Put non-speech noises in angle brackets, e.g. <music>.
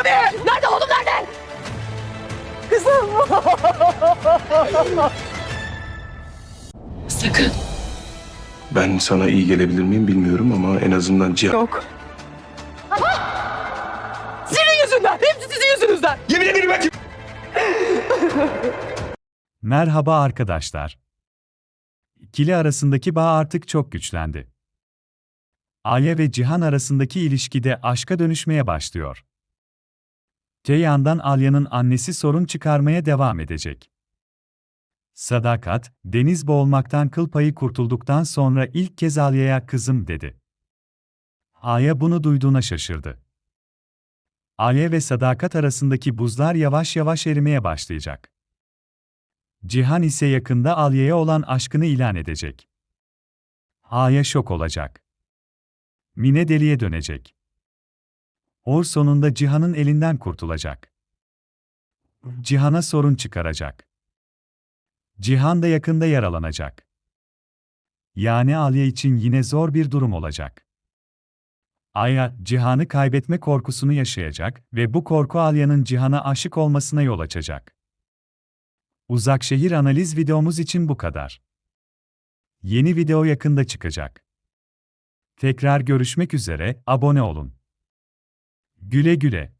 Abi! Nerede oğlum nerede? Kızım! <laughs> Sakın. Ben sana iyi gelebilir miyim bilmiyorum ama en azından Cihan... Yok. Sizin yüzünden! Hepsi sizin yüzünüzden! Yemin ederim ben... Merhaba arkadaşlar. İkili arasındaki bağ artık çok güçlendi. Aya ve Cihan arasındaki ilişkide aşka dönüşmeye başlıyor. Te yandan Alya'nın annesi sorun çıkarmaya devam edecek. Sadakat, deniz boğulmaktan kıl payı kurtulduktan sonra ilk kez Alya'ya kızım dedi. Aya bunu duyduğuna şaşırdı. Aya ve Sadakat arasındaki buzlar yavaş yavaş erimeye başlayacak. Cihan ise yakında Alya'ya olan aşkını ilan edecek. Aya şok olacak. Mine deliye dönecek. Or sonunda Cihan'ın elinden kurtulacak. Cihan'a sorun çıkaracak. Cihan da yakında yaralanacak. Yani Alya için yine zor bir durum olacak. Aya, Cihan'ı kaybetme korkusunu yaşayacak ve bu korku Alya'nın Cihan'a aşık olmasına yol açacak. Uzak şehir analiz videomuz için bu kadar. Yeni video yakında çıkacak. Tekrar görüşmek üzere, abone olun. Güle güle.